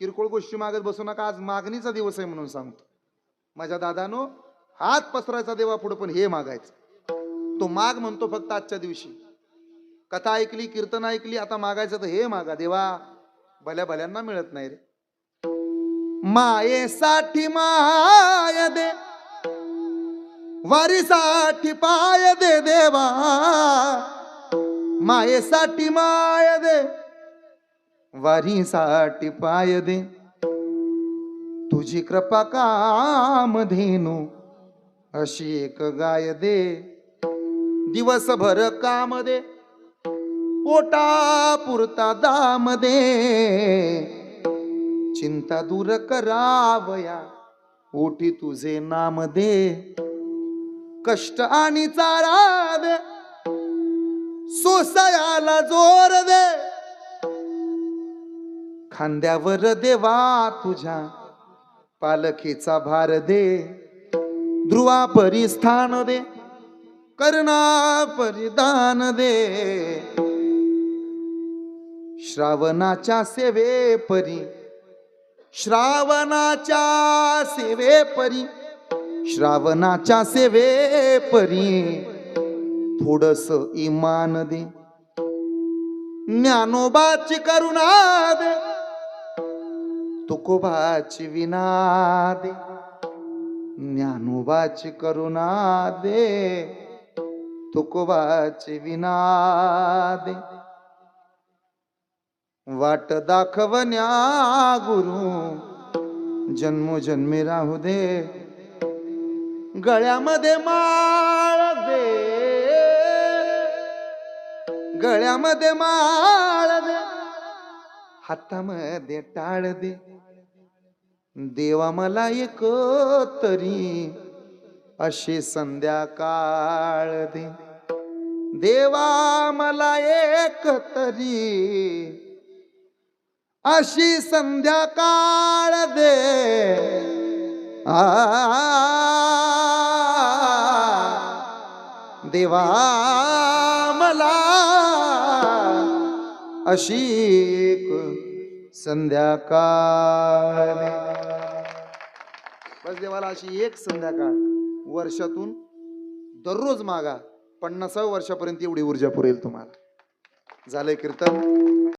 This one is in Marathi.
किरकोळ गोष्टी मागत बसू नका. आज मागणीचा दिवस आहे म्हणून सांगतो. माझ्या दादानो हात पसरायचा देवा पुढे पण हे मागायचं. तो माग म्हणतो फक्त आजच्या दिवशी. कथा ऐकली कीर्तन ऐकली आता मागायचं तर हे मागा. देवा भल्या भल्यांना मिळत नाही रे. मायेसाठी माय दे. वारीसाठी पाय दे देवा. मायेसाठी माय दे. वारीसाठी पाय दे. तुझी कृपा काम धेनु अशी एक गाय दे. दिवसभर काम दे पोटा पुरता दाम दे. चिंता दूर करावया ओटी तुझे नाम दे. कष्ट आणि चारा दे सोसयाला जोर खांद्यावर देवा तुझ्या. पालखीचा भार दे. ध्रुवा परिस्थान दे. करुणा परिदान दे. श्रावणाच्या सेवे परी. श्रावणाच्या सेवे परी. श्रावणाच्या सेवे परी. थोडस इमान दे. ज्ञानोबाची करुणा दे. तुकोबाची विना दे ज्ञानोबाची करुणा दे तुकोबाची विना दे वाट दाखवण्या गुरु जन्मोजन्मी राहू दे. गळ्यामध्ये माळ दे. गळ्यामध्ये माळ हातामध्ये टाळ दे देवा मला एक तरी अशी संध्याकाळ दे देवा मला एक तरी अशी संध्याकाळ दे आ देवा मला अशी एक संध्याकाळ. बस देवाला अशी एक संध्याकाळ. वर्षातून दररोज मागा. पन्नासाव्या वर्षापर्यंत एवढी ऊर्जा पुरेल तुम्हाला. झालंय कीर्तन.